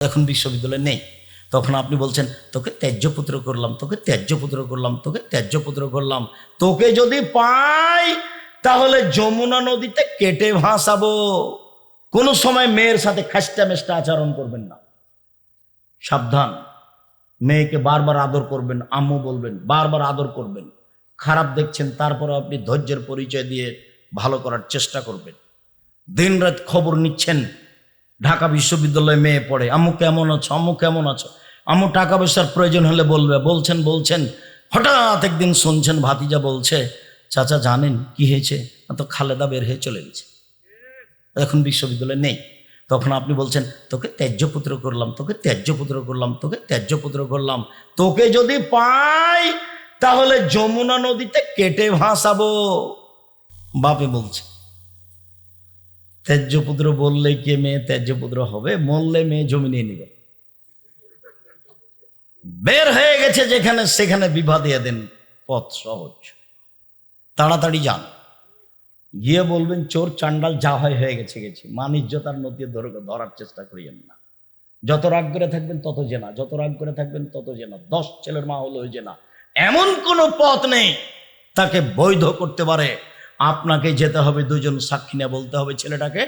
এখন বিশ্ববিদ্যালয় নেই। তখন আপনি বলছেন, তোকে ত্যায্যপুত্র করলাম, তোকে ত্যায্যপুত্র করলাম, তোকে ত্যায্যপুত্র করলাম। তোকে যদি পাই, তাহলে যমুনা নদীতে কেটে ভাসাবো। কোনো সময় মেয়ের সাথে খাস্টা মেস্টা আচরণ করবেন না। সাবধান। মেয়েকে বারবার আদর করবেন, আম্মু বলবেন, বারবার আদর করবেন। খারাপ দেখছেন তারপরে আপনি ধৈর্যের পরিচয় দিয়ে ভালো করার চেষ্টা করবেন। দিনরাত খবর নিচ্ছেন ঢাকা বিশ্ববিদ্যালয়ে মেয়ে পড়ে আম্মু কেমন আছো, আমু কেমন আছো? আমু টাকা পয়সার প্রয়োজন হলে বলবে, বলছেন বলছেন, হঠাৎ একদিন শুনছেন ভাতিজা বলছে, চাচা জানেন কি হয়েছে? তো খালেদা বের হয়ে চলে গেছে। এখন বিশ্ববিদ্যালয়ে নেই। তখন আপনি বলছেন, তোকে ত্যায্যপুত্র করলাম, তোকে ত্যায্যপুত্র করলাম, তোকে ত্যায্যপুত্র করলাম। তোকে যদি পাই, তাহলে যমুনা নদীতে কেটে ভাসাবো। বাপে বলছে ত্যায্যপুত্র বললে কে মেয়ে? ত্যায্যপুত্র হবে, মরলে মেয়ে জমি নিয়ে নিবে। বের হয়ে গেছে যেখানে, সেখানে বিবাহ দিয়ে দেন, পথ সহজ। তাড়াতাড়ি যান। গিয়ে বলবেন, চোর চান্ডাল যা হয় হয়ে গেছে গেছে। মানিজ্যতার নদী ধরে, ধরার চেষ্টা করিয়েন না। যত রাগ করে থাকবেন, তত জেনা। যত রাগ করে থাকবেন, তত জেনা। দশ ছেলের মা হলো জেনা। এমন কোনো পথ নেই, তাকে বৈধ করতে পারে আপনাকে যেতে হবে দুজন সাক্ষী নিয়ে বলতে হবে ছেলেটাকে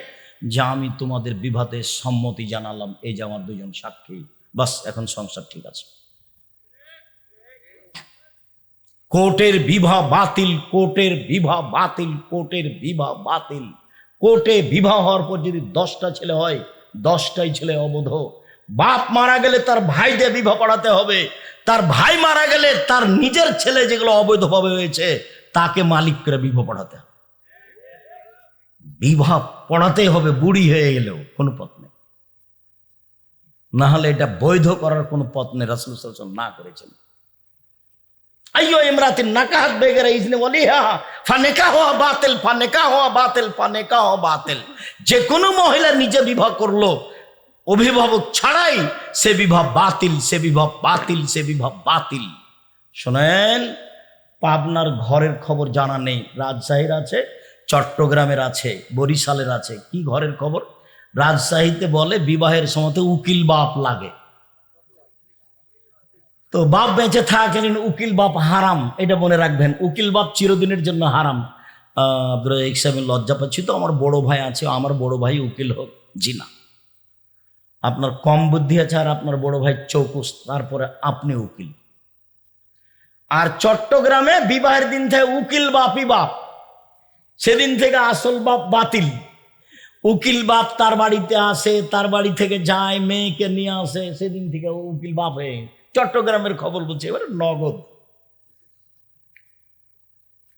যে আমি তোমাদের বিভাতে সম্মতি জানালাম, এই যে আমার দুজন সাক্ষী। বাস, এখন সংসার ঠিক আছে। কোর্টের বিবাহ বাতিল, কোর্টের বিবাহ বাতিল, কোর্টের বিবাহ বাতিল। কোর্টে বিবাহ হওয়ার পর যদি দশটা ছেলে হয়, দশটাই ছেলে অবধ। বাপ মারা গেলে তার ভাইদের বিবাহ পড়াতে হবে। তার ভাই মারা গেলে তার নিজের ছেলে যেগুলো অবৈধভাবে হয়েছে তাকে মালিক করে বিবাহ পড়াতে হবে। বিবাহ পড়াতেই হবে, বুড়ি হয়ে গেলেও কোনো পথ নেই। না হলে এটা বৈধ করার কোনো পথ নেই, রাসুল সাল্লাল্লাহু না করেছেন। আইয়ো ইমরাতিন, নাকাহাত বেগেরা ইজনে ওয়ালিহা ফানেকা হওয়া বাতিল, ফানেকা হওয়া বাতিল, ফানেকা হওয়া বাতিল। যে কোনো মহিলা নিজে বিবাহ করল, অভিভাবক ছাড়াই সে বিবাহ বাতিল, সে বিবাহ বাতিল, সে বিবাহ বাতিল। শোনেন পাবনার ঘরের খবর জানা নেই। রাজশাহীর আছে চট্টগ্রামের আছে বরিশালের আছে। কি ঘরের খবর? রাজশাহীতে বলে বিবাহের সময় উকিল বাপ লাগে। তো বাপ বেঁচে থাকেন উকিল বাপ হারাম এটা মনে রাখবেন। উকিল বাপ চিরদিনের জন্য হারাম। আহ, লজ্জা পাচ্ছি তো আমার বড় ভাই আছে আমার বড় ভাই উকিল হোক জি না আপনার কম বুদ্ধি আছে আর আপনার বড় ভাই চৌকুস তারপরে আপনি উকিল। আর চট্টগ্রামে বিবাহের দিন থেকে উকিল বাপই বাপ। সেদিন থেকে আসল বাপ বাতিল। উকিল বাপ তার বাড়িতে আসে, তার বাড়ি থেকে যায়, মেয়েকে নিয়ে আসে, সেদিন থেকে উকিল বাপ হয়ে চট্টগ্রামের খবর বলছে, এবারে নগদ।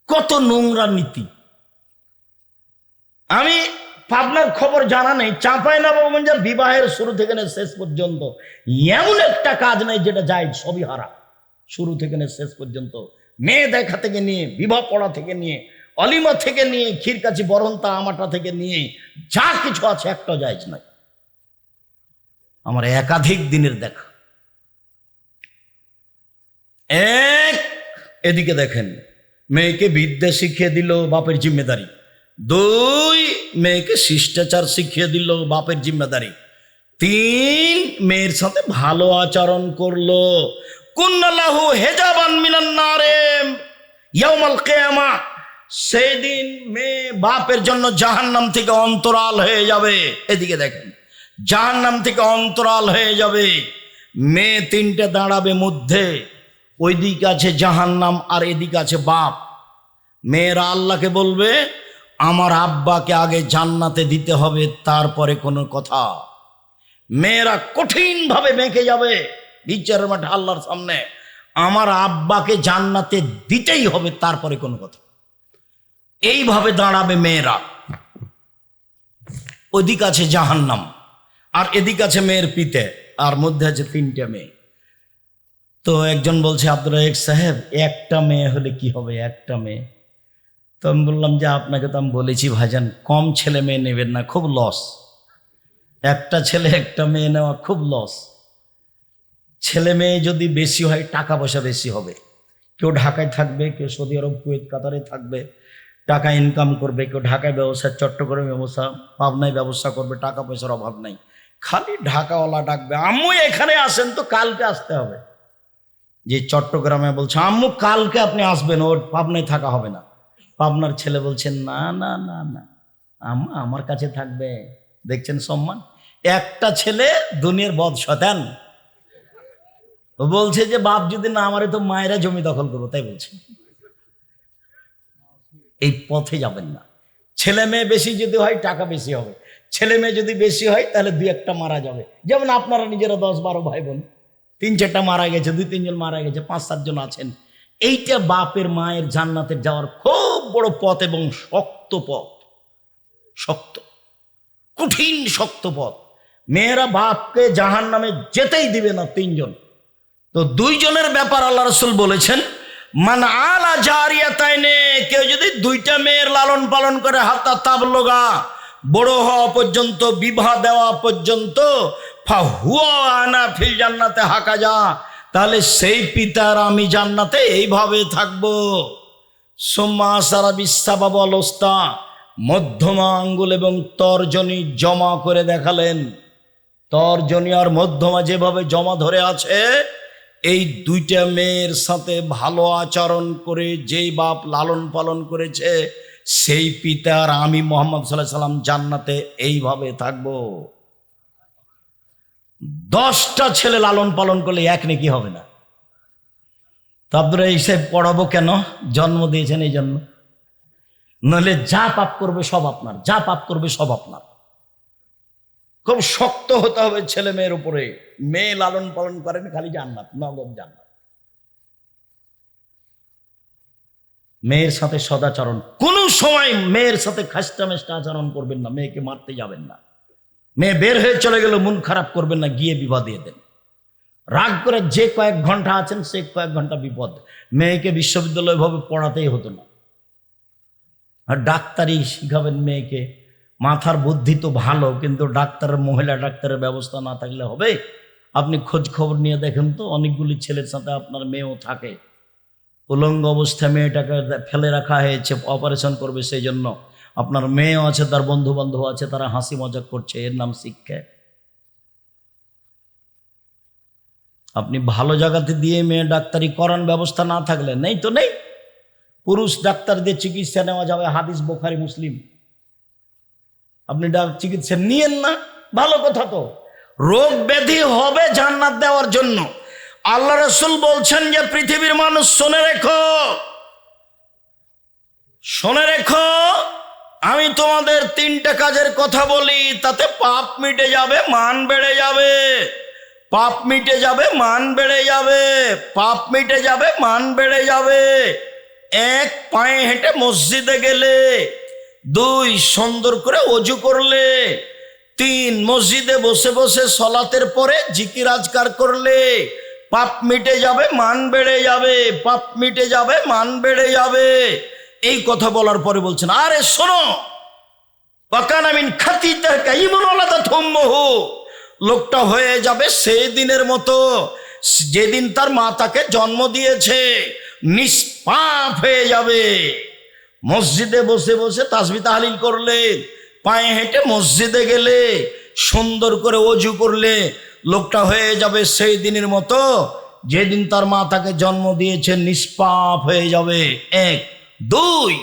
কত নোংরা নীতি। আমি পাবনার খবর জানা নেই, চাঁপাই নবাবগঞ্জের বিবাহের শুরু থেকে শেষ পর্যন্ত। এমন একটা কাজ নেই যেটা যায় সবই হারা। শুরু থেকে নিয়ে শেষ পর্যন্ত। মেয়ে দেখা থেকে নিয়ে, বিবাহ পড়া থেকে নিয়ে, অলিমা থেকে নিয়ে, ক্ষীরকাছি বরন্তা আমাটা থেকে নিয়ে, যা কিছু আছে একটা যায় নয় আমার একাধিক দিনের দেখা। এক, এদিকে দেখেন, মেয়েকে বিদ্যা শিখিয়ে দিল বাপের জিম্মেদারি। দুই, মেয়েকে শিষ্টাচার শিখিয়ে দিল বাপের জিম্মেদারি। তিন, মেয়ের সাথে ভালো আচরণ করল। কুন্নাল্লাহু হেজাবান মিনান্নারে ইয়াউমাল কিয়ামা সেদিন মেয়ে বাপের জন্য জাহান্নাম থেকে অন্তরাল হয়ে যাবে। এদিকে দেখেন, জাহান্নাম থেকে অন্তরাল হয়ে যাবে। মেয়ে তিনটে দাঁড়াবে মধ্যে, ওইদিকে আছে জাহান্নাম আর এদিকে আছে বাপ। মেয়েরা আল্লাহকে বলবে, আমার আব্বাকে আগে জান্নাতে দিতে হবে, তারপরে কোনো কথা। মেয়েরা কঠিনভাবে বেঁকে যাবে। বিচারের মাঠে আল্লাহর সামনে আমার আব্বাকে জান্নাতে দিতেই হবে তারপরে কোনো কথা। এইভাবে দাঁড়াবে মেয়েরা। ওদিক আছে জাহান্নাম, আর এদিক আছে মেয়ের পিতে, আর মধ্যে আছে তিনটে মেয়ে। তো একজন বলছে আব্দুল রাজাক সাহেব, একটা মেয়ে হলে কি হবে? একটা মেয়ে? তো আমি বললাম যে, আপনাকে তো আমি বলেছি ভাইজান, কম ছেলে মেয়ে নেবেন না, খুব লস একটা ছেলে, একটা মেয়ে নেওয়া খুব লস ছেলে মেয়ে যদি বেশি হয়, টাকা পয়সা বেশি হবে। কেউ ঢাকায় থাকবে, কেউ সৌদি আরব, কুয়েত, কাতারে থাকবে, টাকা ইনকাম করবে, কেউ ঢাকায় ব্যবসা, চট্টগ্রামে ব্যবসা, পাবনায় ব্যবসা করবে, টাকা পয়সার অভাব নাই। খালি ঢাকাওয়ালা ডাকবে, আম্মু, এখানে আসেন তো, কালকে আসতে হবে। যে চট্টগ্রামে বলছে, আম্মু, কালকে আপনি আসবেন, ওর পাবনায় থাকা হবে না। পাবনার ছেলে বলছেন না না না না, আম্মা, আমার কাছে থাকবে। দেখছেন সম্মান? একটা ছেলে দুনিয়ার বদ শতান বলছে যে, বাপ যদি না আমারে তো মায়েরা জমি দখল করব, তাই বলছে। এই পথে যাবেন না। ছেলে মেয়ে বেশি যদি হয়, টাকা বেশি হবে। ছেলে মেয়ে যদি বেশি হয়, তাহলে দুই একটা মারা যাবে। যেমন আপনারা নিজেরা দশ বারো ভাই বোন, তিন চারটা মারা গেছে, দুই তিনজন মারা গেছে, পাঁচ সাতজন আছেন। এইটা বাপের মায়ের জান্নাতে যাওয়ার খুব বড় পথ এবং শক্ত পথ। শক্ত। কঠিন, শক্ত পথ। মেয়েরা বাপকে জাহান নামে যেতেই দিবে না তিনজন। তো দুইজনের ব্যাপার আল্লাহ রসুল বলেছেন, মান আলা জারিয়া তাইনে কেউ যদি দুইটা মেয়ের লালন পালন করে হাতা তাবলগা, বড় হওয়া পর্যন্ত, বিবাহ দেওয়া পর্যন্ত আনা ফিল জান্নাতে হাকা যা, তাহলে সেই পিতার আমি জান্নাতে এইভাবে থাকব। সোম্মা সারা বিশ্বাবাব অবস্থা মধ্যমা আঙ্গুল এবং তর্জনী জমা করে দেখালেন। তর্জনী আর মধ্যমা যেভাবে জমা ধরে আছে এই দুইটা মেয়ের সাথে ভালো আচরণ করে যেই বাপ লালন পালন করেছে, সেই পিতার আমি মোহাম্মদ সাল্লাহ সাল্লাম জান্নাতে এইভাবে থাকব। দশটা ছেলে লালন পালন করলে এক নাকি হবে না। তারপরে আপনারা এইসব পড়াবো কেন? জন্ম দিয়েছেন এই জন্য। নইলে যা পাপ করবে সব আপনার, যা পাপ করবে সব আপনার। খুব শক্ত হতে হবে ছেলে মেয়ের উপরে। মেয়ে লালন পালন করেন খালি জান্নাত, নগদ জান্নাত। মেয়ের সাথে সদাচরণ, কোনো সময় মেয়ের সাথে খাস্টা মেস্টা আচরণ করবেন না, মেয়েকে মারতে যাবেন না। মেয়ে বের হয়ে চলে গেলে মন খারাপ করবেন না, গিয়ে বিবাদ দিয়ে দেন। রাগ করে যে কয়েক ঘণ্টা আছেন, সে কয়েক ঘণ্টা বিপদ। মেয়েকে বিশ্ববিদ্যালয় ভাবে পড়াতেই হতো না। আর ডাক্তারি শিখাবেন মেয়েকে মাথার বুদ্ধি তো ভালো, কিন্তু ডাক্তারের মহিলা ডাক্তারের ব্যবস্থা না থাকলে হবে? আপনি খোঁজ খবর নিয়ে দেখেন তো, অনেকগুলি ছেলের সাথে আপনার মেয়েও থাকে। উলঙ্গ অবস্থায় মেয়েটাকে ফেলে রাখা হয়েছে, অপারেশন করবে সেই জন্য আপনার মেয়েও আছে, তার বন্ধু বান্ধব আছে, তারা হাসি মজাক করছে, এর নাম শিক্ষা। আপনি ভালো জায়গাতে দিয়ে মেয়ে ডাক্তারি করান ব্যবস্থা না থাকলে নেই তো নেই? পুরুষ ডাক্তারদের চিকিৎসা নেওয়া যাবে, হাদিস বোখারি, মুসলিম। আপনি চিকিৎসা নিয়েন না, ভালো কথা তো। রোগ ব্যাধি হবে জান্নাত দেওয়ার জন্য। আল্লাহ রসুল বলছেন যে, পৃথিবীর মানুষ শোনে রেখো। শোনে রেখো, আমি তোমাদের তিনটা কাজের কথা বলি, তাতে পাপ মিটে যাবে, মান বেড়ে যাবে। পাপ মিটে যাবে, মান বেড়ে যাবে। পাপ মিটে যাবে, মান বেড়ে যাবে। এক পায়ে হেঁটে মসজিদে গেলে দুই সুন্দর করে অজু করলে, তিন মসজিদে বসে বসে সলাতের পরে জিকির আজকার করলে, পাপ মিটে যাবে, মান বেড়ে যাবে, পাপ মিটে যাবে, মান বেড়ে যাবে। এই কথা বলার পরে বলছেন, আরে শোনো লোকটা হয়ে যাবে সেই দিনের মতো, যেদিন তার মা তাকে জন্ম দিয়েছে, নিষ্পাপ হয়ে যাবে। মসজিদে বসে বসে তাসবি তাহলিল করলে, পায়ে হেঁটে মসজিদে গেলে, সুন্দর করে অজু করলে লোকটা হয়ে যাবে সেই দিনের মতো, যেদিন তার মা তাকে জন্ম দিয়েছে নিষ্পাপ হয়ে যাবে। এক। দুই।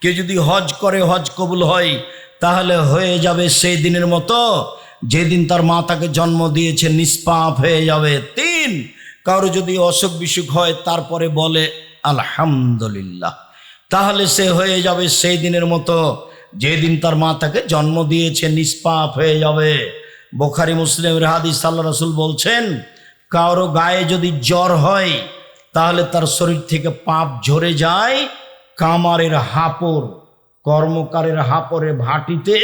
কে যদি হজ করে, হজ কবুল হয়, তাহলে হয়ে যাবে সেই দিনের মতো, যেদিন তার মা তাকে জন্ম দিয়েছে নিষ্পাপ হয়ে যাবে। তিন। কারও যদি অসুখ বিসুখ হয়, তারপরে বলে, আলহামদুলিল্লাহ। তাহলে সে হয়ে যাবে সেই দিনের মতো। যেদিন তার মা তাকে জন্ম দিয়েছে, নিষ্পাপ হয়ে যাবে। বোখারি মুসলিমের হাদিস আল্লাহ রসুল বলছেন, কারও গায়ে যদি জ্বর হয়, তাহলে তার শরীর থেকে পাপ ঝরে যায় কামারের হাপড়। কর্মকারের হাপড়ে ভাটিতে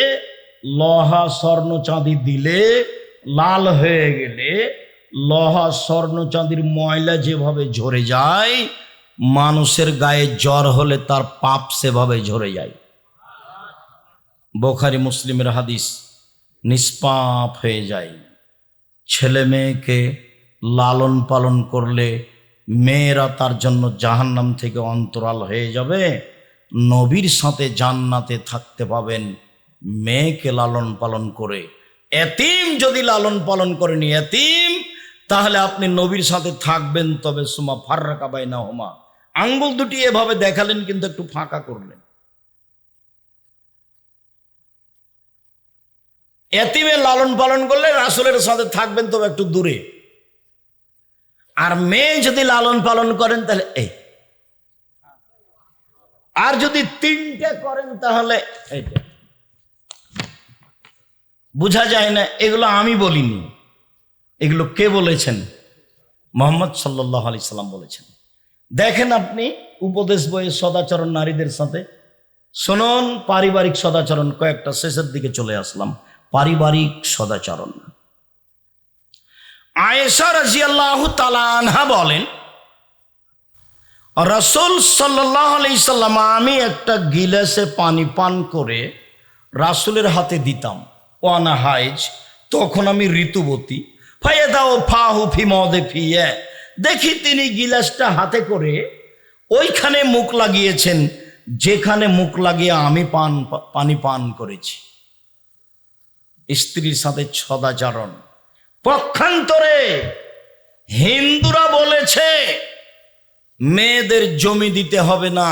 লহা স্বর্ণ চাঁদি দিলে লাল হয়ে গেলে, লহা স্বর্ণ চাঁদির ময়লা যেভাবে ঝরে যায় মানুষের গায়ে জ্বর হলে তার পাপ সেভাবে ঝরে যায়। বোখারি মুসলিমের হাদিস নিষ্পাপ হয়ে যায়। ছেলে মেয়েকে লালন পালন করলে মেয়েরা তার জন্য জাহান্নাম থেকে অন্তরাল হয়ে যাবে। নবীর সাথে জান্নাতে থাকতে পাবেন মেয়েকে লালন পালন করে। এতিম যদি লালন পালন করেন এতিম, তাহলে আপনি নবীর সাথে থাকবেন তবে সুমা ফার্রা কাবাই না হোমা আঙ্গুল দুটি এভাবে দেখালেন, কিন্তু একটু ফাঁকা করলেন। এতিমের লালন পালন করলে রাসুলের সাথে থাকবেন তবে একটু দূরে। আর মেয়ে যদি লালন পালন করেন, তাহলে এই। আর যদি তিনটে করেন, তাহলে এইটা। বোঝা যায় না, এগুলো আমি বলিনি। এগুলো কে বলেছেন? মোহাম্মদ সাল্লাহ আলি সাল্লাম বলেছেন। দেখেন আপনি উপদেশ বইয়ে সদাচরণ নারীদের সাথে। শুনুন, পারিবারিক সদাচরণ কয়েকটা শেষের দিকে চলে আসলাম। পারিবারিক সদাচরণ। আয়েশা রাজিয়াল্লাহ তালানহা বলেন, রসুল সাল্লাহ আলাইসাল্লাম আমি একটা গিলাসে পানি পান করে রাসুলের হাতে দিতাম। ওয়ানা হাইজ তখন আমি ঋতুবতী। ফাইয়ে দাও ফাহু ফি মদে ফিয়ে দেখি তিনি গিলাসটা হাতে করে ওইখানে মুখ লাগিয়েছেন, যেখানে মুখ লাগিয়ে আমি পান, পানি পান করেছি। স্ত্রীর সাথে সদাচরণ পক্ষান্তরে হিন্দুরা বলেছে, মেয়েদের জমি দিতে হবে না,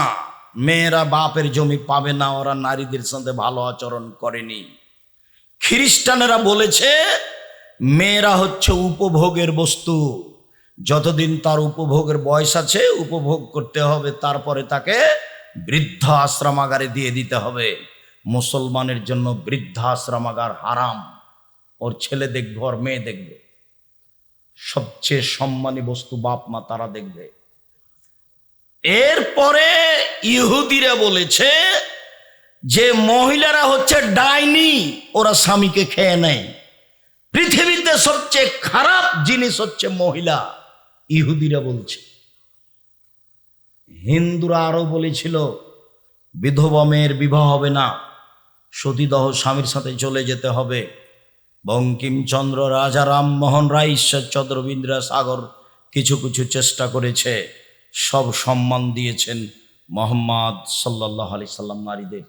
মেয়েরা বাপের জমি পাবে না, ওরা নারীদের সাথে ভালো আচরণ করেনি। খ্রিস্টানেরা বলেছে, মেয়েরা হচ্ছে উপভোগের বস্তু। যতদিন তার উপভোগের বয়স আছে, উপভোগ করতে হবে, তারপরে তাকে বৃদ্ধ আশ্রমাগারে দিয়ে দিতে হবে। মুসলমানের জন্য বৃদ্ধ আশ্রমাগার হারাম। ওর ছেলে দেখবে, ওর মেয়ে দেখবে। সবচেয়ে সম্মানী বস্তু বাপ মা তারা দেখবে। এরপরে ইহুদিরা বলেছে যে মহিলারা হচ্ছে ডাইনি, ওরা স্বামীকে খেয়ে নেয়। পৃথিবীতে সবচেয়ে খারাপ জিনিস হচ্ছে মহিলা। ইহুদিরা বলছে। হিন্দুরা আরও বলেছিল, বিধবা মেয়ের বিবাহ হবে না, সতীদহ স্বামীর সাথে চলে যেতে হবে। বঙ্কিমচন্দ্র, রাজা রামমোহন রায়, ঈশ্বরচন্দ্র রবীন্দ্র সাগর কিছু কিছু চেষ্টা করেছে, সব সম্মান দিয়েছেন মোহাম্মদ সাল্লাহ আলি সাল্লাম নারীদের।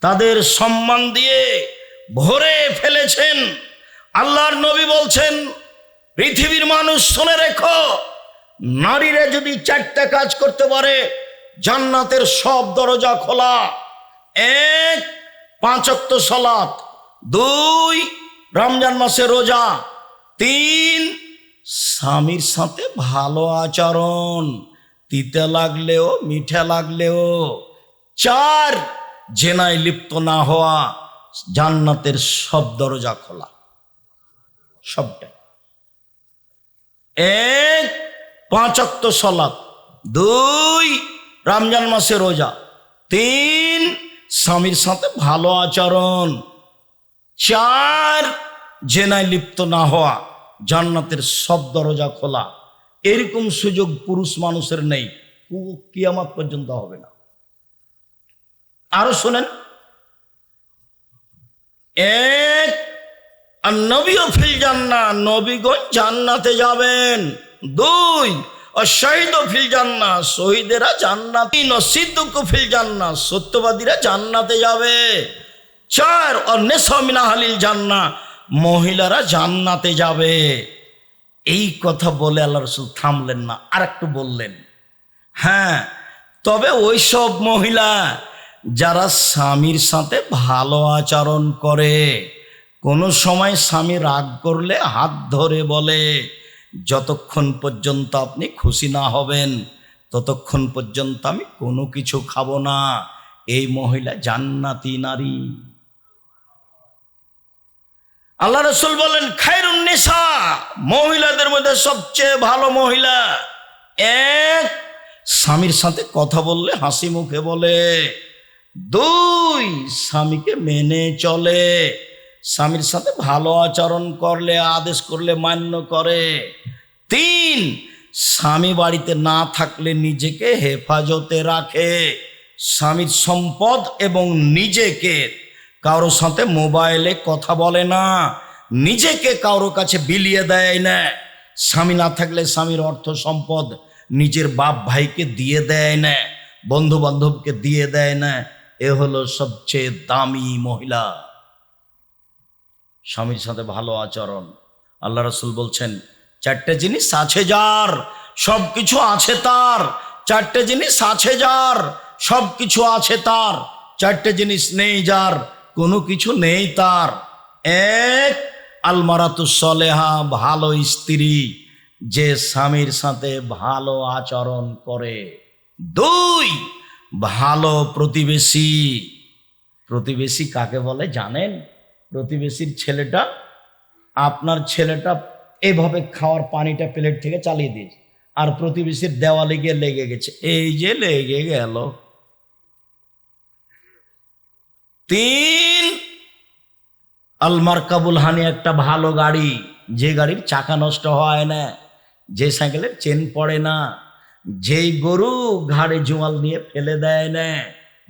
তাদের সম্মান দিয়ে ভরে ফেলেছেন। আল্লাহর নবী বলছেন, পৃথিবীর মানুষ শুনে রেখো নারীরা যদি চারটা কাজ করতে পারে, জান্নাতের সব দরজা খোলা। এক পাঁচক্ত সলাত। দুই, রমজান মাসে রোজা। তিন, স্বামীর সাথে ভালো আচরণ। তিতে লাগলেও, মিঠে লাগলেও। চার, জেনায় লিপ্ত না হওয়া। জান্নাতের সব দরজা খোলা। সবটাই। এক পাঁচ অক্ত সলাপ দুই। রমজান মাসে রোজা। তিন স্বামীর সাথে ভালো আচরণ। চার জেনায় লিপ্ত না হওয়া জান্নাতের সব দরজা খোলা। এরকম সুযোগ পুরুষ মানুষের নেই। কু- কিয়ামত পর্যন্ত হবে না। আরও শোনেন। এক আর নবীও ফিল জান্না নবীগণ জান্নাতে যাবেন। দুই আর শহীদ ফিল জান্না শহীদেরা জান্নাত তিন সিদ্ধুক ফিল জান্না সত্যবাদীরা জান্নাতে যাবে। চার জান্না মহিলারা জান্নাতে যাবে। এই কথা বলে থামলেন না আর একটু বললেন হ্যাঁ তবে ওই সব মহিলা যারা স্বামীর সাথে ভালো আচরণ করে, কোনো সময় স্বামী রাগ করলে হাত ধরে বলে যতক্ষণ পর্যন্ত আপনি খুশি না হবেন, ততক্ষণ পর্যন্ত আমি কোনো কিছু খাব না। এই মহিলা জান্নাতি নারী। আল্লাহ রসুল বলেন, খায়রুন নেশা মহিলাদের মধ্যে সবচেয়ে ভালো মহিলা। এক, স্বামীর সাথে কথা বললে হাসি মুখে বলে। দুই, স্বামীকে মেনে চলে। স্বামীর সাথে ভালো আচরণ করলে, আদেশ করলে, মান্য করে। তিন স্বামী বাড়িতে না থাকলে নিজেকে হেফাজতে রাখে। স্বামীর সম্পদ এবং নিজেকে কারোর সাথে মোবাইলে কথা বলে না, নিজেকে কারোর কাছে বিলিয়ে দেয় না। স্বামী না থাকলে স্বামীর অর্থ সম্পদ নিজের বাপ ভাইকে দিয়ে দেয় না বন্ধু বান্ধবকে দিয়ে দেয় না। এ হলো সবচেয়ে দামি মহিলা। স্বামীর সাথে ভালো আচরণ। আল্লাহ রসুল বলছেন চারটে জিনিস আছে যার সব কিছু আছে তার। চারটে জিনিস আছে যার সব কিছু আছে তার। চারটে জিনিস নেই যার, কোনো কিছু নেই তার। এক আলমারাতুসলেহা ভালো স্ত্রী, যে স্বামীর সাথে ভালো আচরণ করে। দুই, ভালো প্রতিবেশী। প্রতিবেশী কাকে বলে জানেন? প্রতিবেশীর ছেলেটা, আপনার ছেলেটা এভাবে খাওয়ার পানিটা প্লেট থেকে চালিয়ে দিয়েছে। আর প্রতিবেশীর দেওয়ালে গিয়ে লেগে গেছে। এই যে লেগে গেল। তিন। আলমার কাবুল হানি একটা ভালো গাড়ি। যে গাড়ির চাকা নষ্ট হয় না, যে সাইকেলের চেন পড়ে না, যেই গরু ঘাড়ে জোয়াল নিয়ে ফেলে দেয় না,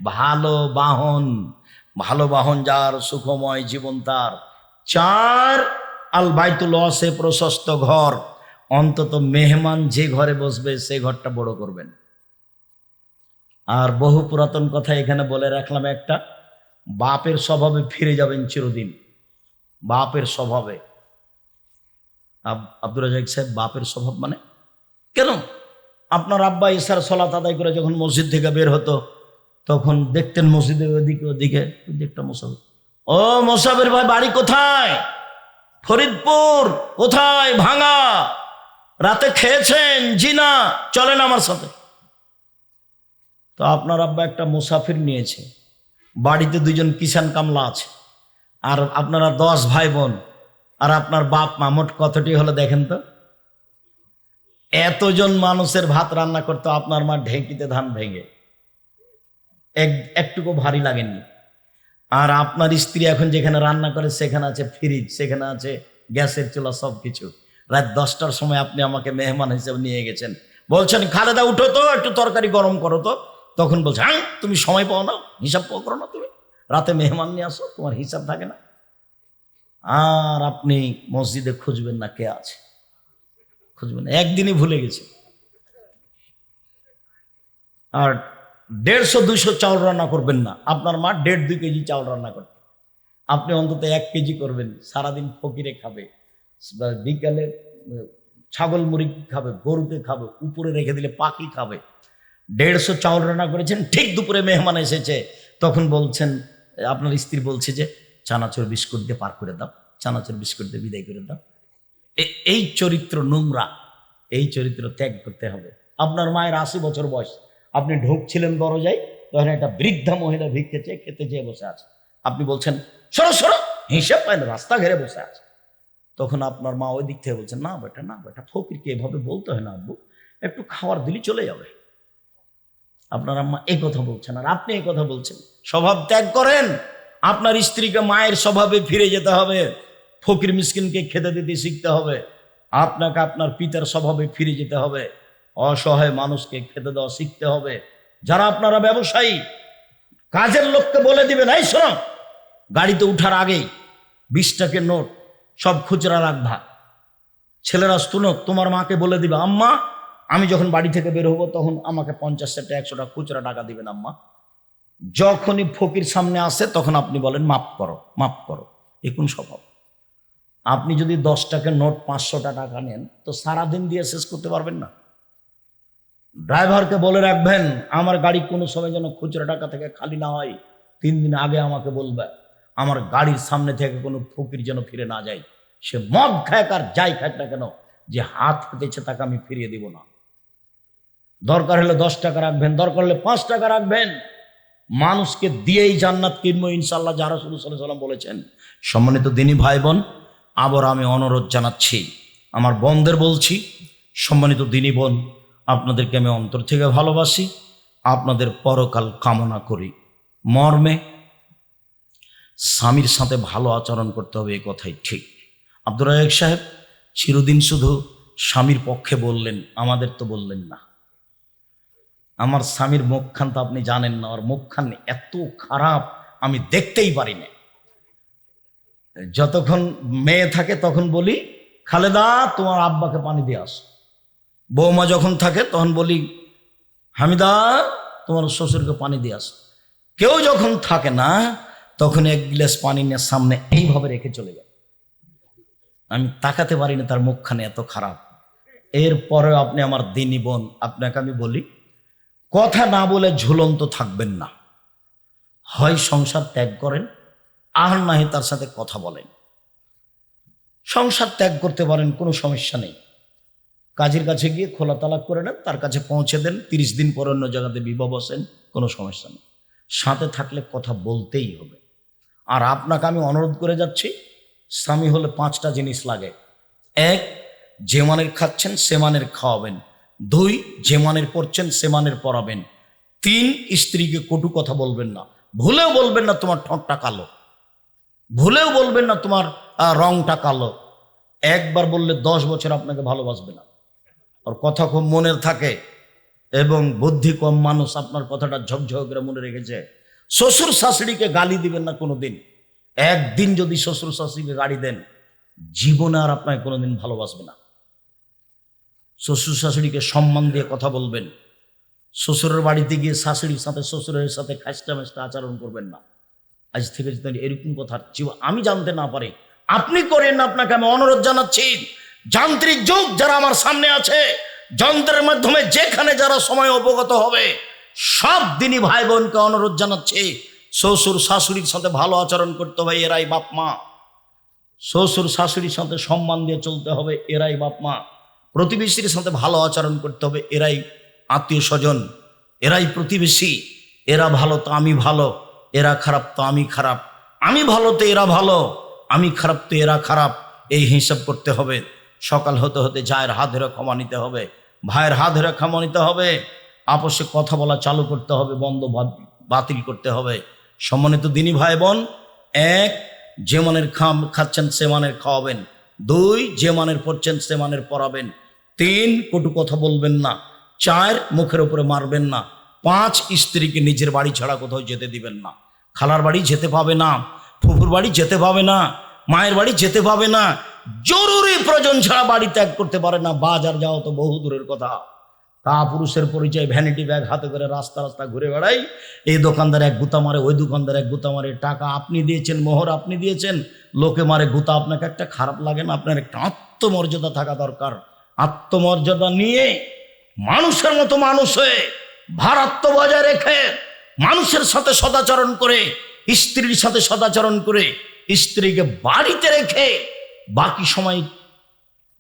ভালো বাহন ভালো বাহন যার সুখময় জীবন তার। চার। আল বাইতুল অসে প্রশস্ত ঘর। অন্তত মেহমান যে ঘরে বসবে, সে ঘরটা বড় করবেন। আর বহু পুরাতন কথা এখানে বলে রাখলাম একটা, বাপের স্বভাবে ফিরে যাবেন চিরদিন। বাপের স্বভাবে। আব- আব্দুর রাজাক সাহেব, বাপের স্বভাব মানে? কেন? আপনার আব্বা ইসার সলাত আদায় করে যখন মসজিদ থেকে বের হতো, তখন দেখতেন মসজিদের ওদিকে ওদিকে একটা মোসাফির। ও মোসাফির ভাই, বাড়ি কোথায়? ফরিদপুর কোথায়? ভাঙা। রাতে খেয়েছেন? জিনা চলেন আমার সাথে। তো আপনার আব্বা একটা মুসাফির নিয়েছে। বাড়িতে দুজন কিষান কামলা আছে। আর আপনারা দশ ভাই বোন আর আপনার বাপ মা, মোট কতটি হলো দেখেন তো? এতজন মানুষের ভাত রান্না করতো আপনার মা ঢেঁকিতে ধান ভেঙে। এক একটুকু ভারী লাগেনি। আর আপনার স্ত্রী এখন যেখানে রান্না করে, সেখানে আছে ফ্রিজ সেখানে আছে গ্যাসের চুলা সব কিছু রাত দশটার সময় আপনি আমাকে মেহমান হিসেবে নিয়ে গেছেন। বলছেন, খালেদা, উঠো তো, একটু তরকারি গরম করো তো। তখন বলছে হ্যাঁ তুমি সময় পাও না, হিসাব করো না তুমি। রাতে মেহমান নিয়ে আসো, তোমার হিসাব থাকে না। আর আপনি মসজিদে খুঁজবেন না কে আছে। খুঁজবেন একদিনই ভুলে গেছে। আর দেড়শো, দুইশো চাউল রান্না করবেন না। আপনার মা দেড়, দুই কেজি চাউল রান্না করবে। আপনি অন্তত এক কেজি করবেন, সারাদিন ফকিরে খাবে বিকালে ছাগল মুরগি খাবে, গরুকে খাবে, উপরে রেখে দিলে পাখি খাবে। দেড়শো চাউল রান্না করেছেন, ঠিক দুপুরে মেহমান এসেছে, তখন বলছেন, আপনার স্ত্রী বলছে যে, চানাচুর বিস্কুট দিয়ে পার করে দাও, চানাচুর বিস্কুট দিয়ে বিদায় করে দাও। এই চরিত্র নোংরা, এই চরিত্র ত্যাগ করতে হবে। আপনার মায়ের আশি বছর বয়স আপনি ঢুকছিলেন দরজায়, তখন একটা বৃদ্ধা মহিলা ভিক্ষে চেয়ে খেতে চেয়ে বসে আছে। আপনি বলছেন, সরো সরো, হিসাব পায় না রাস্তা ঘেরে বসে আছে। তখন আপনার মা ওই দিক থেকে বলছেন, না বেটা না বেটা, ফকিরকে এভাবে বলতে হয় না আব্বু, একটু খাওয়ার দিলি চলে যাবে। আপনার আম্মা এই কথা বলছেন, আর আপনি এই কথা বলছেন, স্বভাব ত্যাগ করেন, আপনার স্ত্রীকে মায়ের স্বভাবে ফিরে যেতে হবে, ফকির মিসকিনকে খেতে দিতে শিখতে হবে, আপনাকে আপনার পিতার স্বভাবে ফিরে যেতে হবে। অসহায় মানুষকে খেতে দেওয়া শিখতে হবে। যারা আপনারা ব্যবসায়ী, কাজের লোককে বলে দিবেন, এই শোনো, গাড়িতে উঠার আগেই বিশ টাকের নোট, সব খুচরা রাখবা। ছেলেরা শুনুক, তোমার মাকে বলে দিবে, আম্মা, আমি যখন বাড়ি থেকে বের হব, তখন আমাকে পঞ্চাশ টাকা, একশো টাকা খুচরা টাকা দিবেন, আম্মা। যখনই ফকির সামনে আসে, তখন আপনি বলেন মাপ করো মাপ করো। এ কোন স্বভাব। আপনি যদি দশ নোট পাঁচশোটা টাকা নেন, তো সারাদিন দিয়ে শেষ করতে পারবেন না। ড্রাইভারকে বলে রাখবেন, আমার গাড়ি কোনো সময় যেন খুচরা টাকা থেকে খালি না হয়। তিন দিন আগে আমাকে বলবে, আমার গাড়ির সামনে থেকে কোনো ফকির যেন ফিরে না যায়। সে মদ খায় আর যাই খায় না কেন, যে হাত পেতেছে তাকে আমি ফিরিয়ে দিব না। দরকার হলে দশ টাকা রাখবেন, দরকার হলে পাঁচ টাকা রাখবেন। মানুষকে দিয়েই জান্নাত কিনবো ইনশাল্লাহ যারা শুরু সাল্লাম বলেছেন। সম্মানিত দিনী ভাই বোন আবার আমি অনুরোধ জানাচ্ছি, আমার বোনদের বলছি, সম্মানিত দিনী বোন আপনাদেরকে আমি অন্তর থেকে ভালোবাসি, আপনাদের পরকাল কামনা করি। মর্মে স্বামীর সাথে ভালো আচরণ করতে হবে, এ কথাই ঠিক। আব্দুর রাজাক সাহেব, চিরদিন শুধু স্বামীর পক্ষে বললেন, আমাদের তো বললেন না। আমার স্বামীর মুখখান তো আপনি জানেন না, ওর মুখখান এত খারাপ, আমি দেখতেই পারি না। যতক্ষণ মেয়ে থাকে তখন বলি, খালেদা, তোমার আব্বাকে পানি দিয়ে আস। বৌমা যখন থাকে, তখন বলি, হামিদা, তোমার শ্বশুরকে পানি দিয়ে আস। কেউ যখন থাকে না, তখন এক গ্লাস পানি নিয়ে সামনে এইভাবে রেখে চলে যায়। আমি তাকাতে পারি না তার মুখখানে এত খারাপ। এরপরে আপনি আমার দিনী বোন, আপনাকে আমি বলি, কথা না বলে ঝুলন্ত থাকবেন না। হয় সংসার ত্যাগ করেন, আর নাহি তার সাথে কথা বলেন। সংসার ত্যাগ করতে পারেন, কোনো সমস্যা নেই। কাজের কাছে গিয়ে খোলা তালাক করে নেন, তার কাছে পৌঁছে দেন, তিরিশ দিন পর অন্য জায়গাতে বিবাহ বসেন, কোনো সমস্যা নেই। সাথে থাকলে কথা বলতেই হবে। আর আপনাকে আমি অনুরোধ করে যাচ্ছি, স্বামী হলে পাঁচটা জিনিস লাগে। এক, যে মানের খাচ্ছেন সে মানের খাওয়াবেন। দুই, যে মানের পড়ছেন সে মানের পড়াবেন তিন, স্ত্রীকে কটু কথা বলবেন না। ভুলেও বলবেন না তোমার ঠোঁটটা কালো। ভুলেও বলবেন না তোমার রংটা কালো। একবার বললে দশ বছর আপনাকে ভালোবাসবে না। ওর কথা খুব মনে থাকে এবং বুদ্ধি কম মানুষ আপনার কথাটা ঝকঝক করে মনে রেখেছে। শ্বশুর শাশুড়িকে গালি দিবেন না কোনোদিন। একদিন যদি শ্বশুর শাশুড়িকে গালি দেন, জীবনে আর আপনাকে কোনোদিন ভালোবাসবে না। শ্বশুর শাশুড়িকে সম্মান দিয়ে কথা বলবেন। শ্বশুরের বাড়িতে গিয়ে শাশুড়ির সাথে, শ্বশুরের সাথে খাস্টা মেস্টা আচরণ করবেন না। আজ থেকে যদি এরকম কথা আমি জানতে না পারি। আপনি করেন আপনাকে আমি অনুরোধ জানাচ্ছি। যান্ত্রিক যুগ যারা আমার সামনে আছে, যন্ত্রের মাধ্যমে যেখানে যারা সময় অবগত হবে, সব দিনই ভাই বোনকে অনুরোধ জানাচ্ছি, শ্বশুর শাশুড়ির সাথে ভালো আচরণ করতে হবে এরাই বাপ মা। শ্বশুর শাশুড়ির সাথে সম্মান দিয়ে চলতে হবে এরাই বাপ মা। প্রতিবেশীর সাথে ভালো আচরণ করতে হবে এরাই আত্মীয় স্বজন, এরাই প্রতিবেশী। এরা ভালো তো আমি ভালো, এরা খারাপ তো আমি খারাপ। আমি ভালো তো এরা ভালো, আমি খারাপ তো এরা খারাপ, এই হিসাব করতে হবে। সকাল হতে হতে জায়ের হাত ধরে ক্ষমা নিতে হবে, ভাইয়ের হাত ধরে ক্ষমা নিতে হবে আপসে কথা বলা চালু করতে হবে, বন্ধ বাতিল করতে হবে। সম্মানিত দিনী ভাই বোন এক, যে মানের খাম খাচ্ছেন সে মানের খাওয়াবেন। দুই, যে মানের পড়ছেন সে মানের পড়াবেন তিন, কটু কথা বলবেন না। চার, মুখের উপরে মারবেন না। পাঁচ, স্ত্রীকে নিজের বাড়ি ছাড়া কোথাও যেতে দিবেন না। খালার বাড়ি যেতে পাবে না, ফুফুর বাড়ি যেতে পাবে না, মায়ের বাড়ি যেতে পাবে না জরুরি প্রয়োজন ছাড়া বাড়ি ত্যাগ করতে পারে না, বাজার যাও তো বহু দূরের কথা। তা পুরুষের পরিচয় ভ্যানিটি ব্যাগ হাতে করে রাস্তা রাস্তা ঘুরে বেড়াই। এই দোকানদার এক গুতা মারে, ওই দোকানদার এক গুতা মারে, টাকা আপনি দিয়েছেন, মোহর আপনি দিয়েছেন। লোকে মারে, গুতা আপনাকে একটা খারাপ লাগে না, আপনার একটা আত্মমর্যাদা থাকা দরকার। আত্মমর্যাদা নিয়ে মানুষের মতো মানুষ হয়ে ভারাত্ম বজায় রেখে মানুষের সাথে সদাচরণ করে, স্ত্রীর সাথে সদাচরণ করে, স্ত্রীকে বাড়িতে রেখে বাকি সময়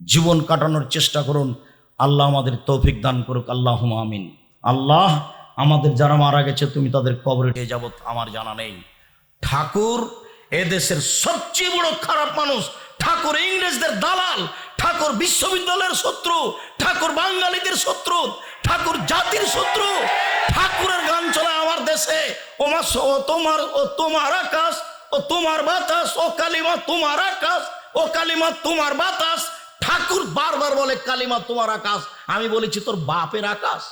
জীবন কাটানোর চেষ্টা করুন। আল্লাহ আমাদের তৌফিক দান করুক। আল্লাহ আমিন। আল্লাহ আমাদের যারা মারা গেছে, তুমি তাদের কবরে নিয়ে যাবত আমার জানা নেই। ঠাকুর এদেশের সবচেয়ে বড় খারাপ মানুষ। ঠাকুর ইংরেজদের দালাল। ঠাকুর বিশ্ববিদ্যালয়ের শত্রু। ঠাকুর বাঙালিদের শত্রু। ঠাকুর জাতির শত্রু। ঠাকুরের গান চলে আমার দেশে। ও তোমার ও তোমার আকাশ, ও তোমার বাতাস, ও কালিমা তোমার আকাশ। ও কালিমা তোমার বাতাস। ঠাকুর বারবার বলে, কালিমা তোমার আকাশ। আমি বলেছি, তোর বাপের আকাশ?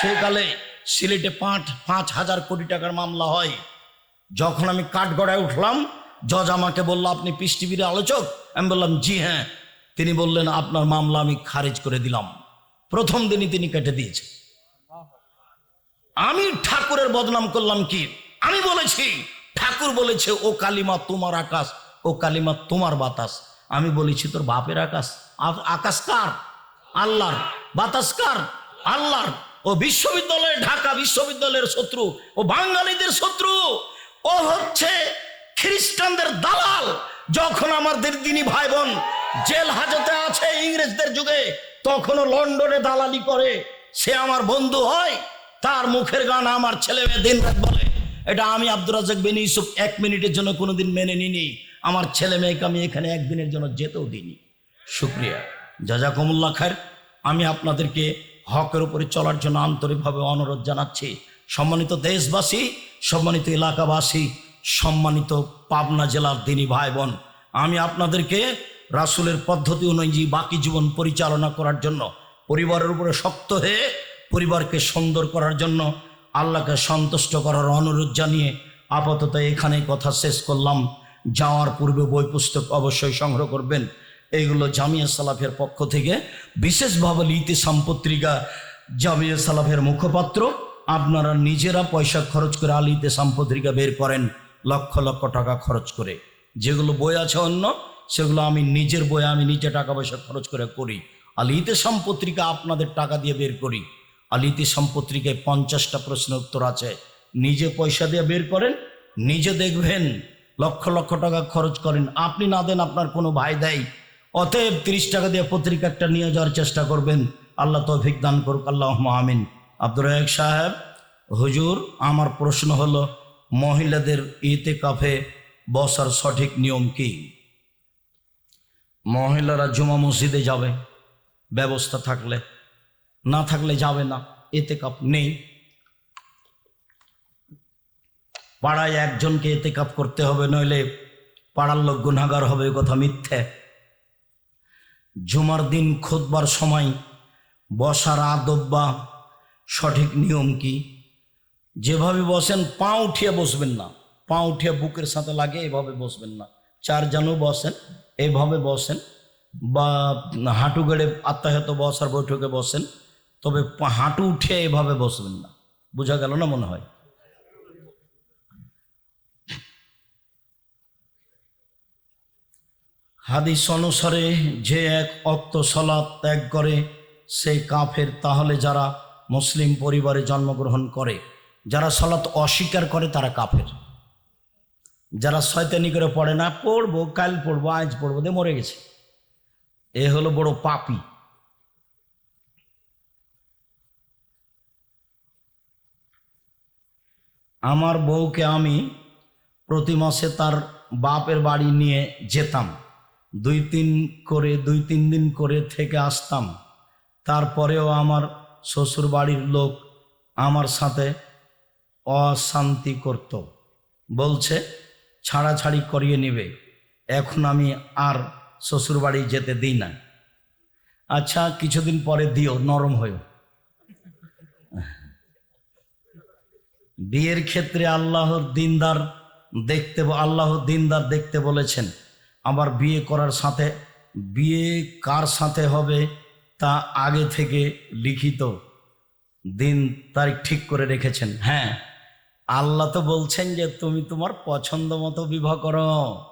সেকালে সিলেটে পাঁচ পাঁচ হাজার কোটি টাকার মামলা হয়। যখন আমি কাঠগড়ায় উঠলাম, জজ আমাকে বলল, আপনি পিস আলোচক? আমি বললাম, জি হ্যাঁ। তিনি বললেন, আপনার মামলা আমি খারিজ করে দিলাম। প্রথম দিনই তিনি কেটে দিয়েছে। আমি ঠাকুরের বদনাম করলাম কি? আমি বলেছি, ঠাকুর বলেছে, ও কালিমা তোমার আকাশ। ও কালিমা তোমার বাতাস। আমি বলেছি, তোর বাপের আকাশ? আকাশ কার? আল্লাহর। বাতাস কার? আল্লাহর। ও বিশ্ববিদ্যালয় ঢাকা বিশ্ববিদ্যালয়ের শত্রু। ও বাঙালিদের শত্রু। ও হচ্ছে খ্রিস্টানদের দালাল। যখন আমাদের দিনী ভাই বোন জেল হাজতে আছে ইংরেজদের যুগে, তখনও লন্ডনে দালালি করে। সে আমার বন্ধু হয়, তার মুখের গান আমার ছেলে মেয়ে দিন রাত বলে। এটা আমি আব্দুর রাজাক বিন ইউসুফ এক মিনিটের জন্য কোনোদিন মেনে নিনি আমার ছেলে মেয়েকে আমি এখানে একদিনের জন্য যেতেও দিইনি। শুক্রিয়া। জাজাকুমুল্লা খায়ের আমি আপনাদেরকে হকের উপরে চলার জন্য আন্তরিকভাবে অনুরোধ জানাচ্ছি। সম্মানিত দেশবাসী, সম্মানিত এলাকাবাসী, সম্মানিত পাবনা জেলার দিনী ভাই বোন আমি আপনাদেরকে রাসুলের পদ্ধতি অনুযায়ী বাকি জীবন পরিচালনা করার জন্য, পরিবারের উপরে শক্ত হয়ে পরিবারকে সুন্দর করার জন্য আল্লাহকে সন্তুষ্ট করার অনুরোধ জানিয়ে আপাতত এখানেই কথা শেষ করলাম। যাওয়ার পূর্বে বই পুস্তক অবশ্যই সংগ্রহ করবেন। এইগুলো জামিয়া সালাফের পক্ষ থেকে। বিশেষভাবে লিতে পত্রিকা জামিয়া সালাফের মুখপাত্র। আপনারা নিজেরা পয়সা খরচ করে আলিতে পত্রিকা বের করেন, লক্ষ লক্ষ টাকা খরচ করে। যেগুলো বই আছে অন্য, সেগুলো আমি নিজের বইয়ে আমি নিজে টাকা পয়সা খরচ করে করি। আল ইতেসাম আপনাদের টাকা দিয়ে বের করি। আল ইতেসাম পঞ্চাশটা প্রশ্নের উত্তর আছে। নিজে পয়সা দিয়ে বের করেন, নিজে দেখবেন লক্ষ লক্ষ টাকা খরচ করেন। আপনি না দেন আপনার কোনো ভাই দেয়। অতএব তিরিশ টাকা দিয়ে পত্রিকা একটা নিয়ে যাওয়ার চেষ্টা করবেন। আল্লাহ তৌফিক দান করুক আল্লাহ আমিন। আব্দুর রাহেক সাহেব, হুজুর, আমার প্রশ্ন হলো, মহিলাদের ইতে কাফে বসার সঠিক নিয়ম কি? মহিলারা জুমা মসজিদে যাবে, ব্যবস্থা থাকলে। না থাকলে যাবে না এতে কাপ নেই। পাড়ায় একজনকে এতে কাপ করতে হবে, নইলে পাড়ার লোক গুনাগার হবে কথা মিথ্যে। জুমার দিন খোদবার সময় বসার আদব বা সঠিক নিয়ম কি? যেভাবে বসেন, পা উঠিয়ে বসবেন না। পা উঠিয়ে বুকের সাথে লাগে, এভাবে বসবেন না। চার জানও বসেন এইভাবে বসেন বা হাঁটু গেড়ে আত্মাহত বসার বৈঠকে বসেন, তবে হাঁটু উঠিয়ে এভাবে বসবেন না। বোঝা গেল না মনে হয়? হাদিস অনুসারে, যে এক অক্ত সলাৎ ত্যাগ করে, সে কাফের। তাহলে যারা মুসলিম পরিবারে জন্মগ্রহণ করে, যারা সলাৎ অস্বীকার করে, তারা কাফের। যারা শয়তানি করে পড়ে, না, পড়ব, কাল পড়ব, আজ পড়ব দিয়ে মরে গেছে। এ হলো বড় পাপি। আমার বউকে আমি প্রতি মাসে তার বাপের বাড়ি নিয়ে যেতাম। দুই তিন করে দুই তিন দিন করে থেকে আসতাম। তারপরেও আমার শ্বশুর বাড়ির লোক আমার সাথে অশান্তি করত। বলছে, ছাড়াছাড়ি করিয়ে নেবে। এখন আমি আর শ্বশুর বাড়ি যেতে দিই না। আচ্ছা কিছুদিন পরে দিও, নরম হয়েও বিয়ের ক্ষেত্রে আল্লাহর দিনদার দেখতে, আল্লাহর দিনদার দেখতে বলেছেন আবার বিয়ে করার সাথে, বিয়ে কার সাথে হবে তা আগে থেকে লিখিত। দিন তারিখ ঠিক করে রেখেছেন। হ্যাঁ আল্লাহ তো বলছেন যে তুমি তোমার পছন্দ মতো বিবাহ করো।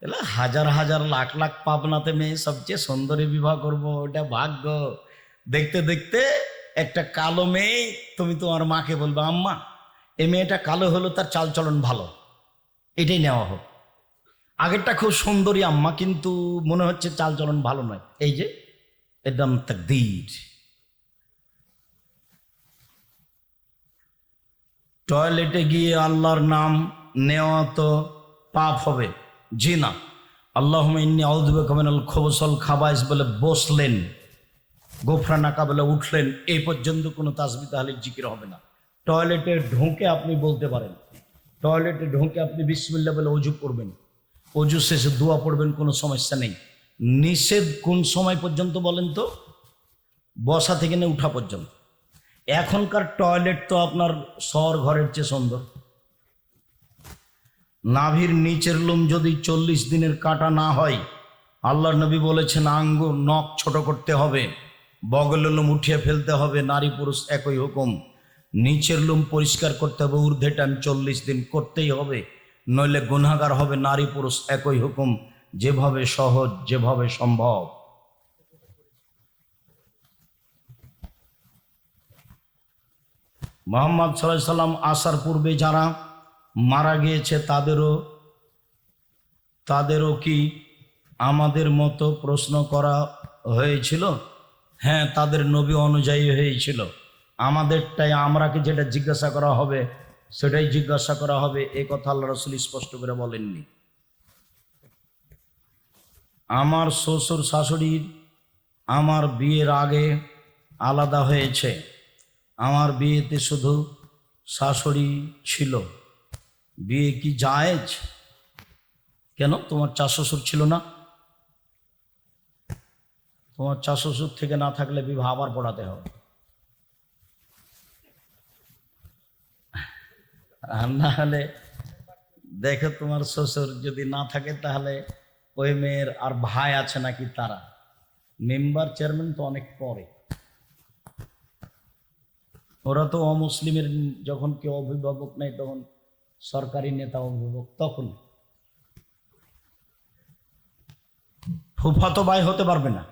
তাহলে হাজার হাজার লাখ লাখ পাবনাতে মেয়ে সবচেয়ে সুন্দরী বিবাহ করব, ওটা ভাগ্য। দেখতে দেখতে একটা কালো মেয়ে, তুমি তোমার মাকে বলবে, আম্মা এ মেয়েটা কালো হলো, তার চালচলন ভালো। এটাই নেওয়া হোক। আগেরটা খুব সুন্দরী আম্মা, কিন্তু মনে হচ্ছে চালচলন ভালো নয়। এই যে একদম তাকদীর। টয়লেটে গিয়ে আল্লাহর নাম নেওয়া তো পাপ হবে। জি না। আল্লাহ ইন্নি আউদ্বে কমেনাল খবসল খাবাইস বলে বসলেন। গোফরা নাকা বলে উঠলেন। এই পর্যন্ত কোনো তাসবি তাহলে জিকির হবে না। টয়লেটে ঢোকে আপনি বলতে পারেন। টয়লেটে ঢোকে আপনি বিসমিল্লা বলে অজু করবেন। অজু শেষে দোয়া পড়বেন, কোনো সমস্যা নেই। নিষেধ কোন সময় পর্যন্ত বলেন তো? বসা থেকে নিয়ে উঠা পর্যন্ত। এখনকার টয়লেট তো আপনার শহর ঘরের চেয়ে সুন্দর। নাভির নিচের লোম যদি চল্লিশ দিনের কাটা না হয় আল্লাহ নবী বলেছেন, আঙ্গুর নখ ছোট করতে হবে, বগলের লোম উঠিয়ে ফেলতে হবে, নারী পুরুষ একই হুকুম। নিচের লোম পরিষ্কার করতে হবে, ঊর্ধ্বে টান চল্লিশ দিন করতেই হবে। নইলে গুনাগার হবে নারী পুরুষ একই হুকুম, যেভাবে সহজ, যেভাবে সম্ভব। মোহাম্মদ সাল্লাহ সাল্লাম আসার পূর্বে যারা মারা গিয়েছে, তাদেরও তাদেরও কি আমাদের মতো প্রশ্ন করা হয়েছিল? হ্যাঁ তাদের নবী অনুযায়ী হয়েছিল। আমাদেরটাই, আমরাকে যেটা জিজ্ঞাসা করা হবে সেটাই জিজ্ঞাসা করা হবে, এ কথা আল্লাহ রসুল স্পষ্ট করে বলেননি। আমার শ্বশুর শাশুড়ির আমার বিয়ের আগে আলাদা হয়েছে। আমার বিয়েতে শুধু শাশুড়ি ছিল। বিয়ে কি জায়েজ? কেন? তোমার চাষ শ্বশুর ছিল না? তোমার চাষ শ্বশুর থেকে না থাকলে বিবাহ আবার পড়াতে হবে। আর না হলে দেখো তোমার শ্বশুর যদি না থাকে তাহলে ওই মেয়ের আর ভাই আছে নাকি তারা? মেম্বার চেয়ারম্যান তো অনেক পরে। ওরা তো অমুসলিমের যখন কেউ অভিভাবক নেই তখন সরকারি নেতা অভিভাবক তখন। ফুফাতো ভাই হতে পারবে না।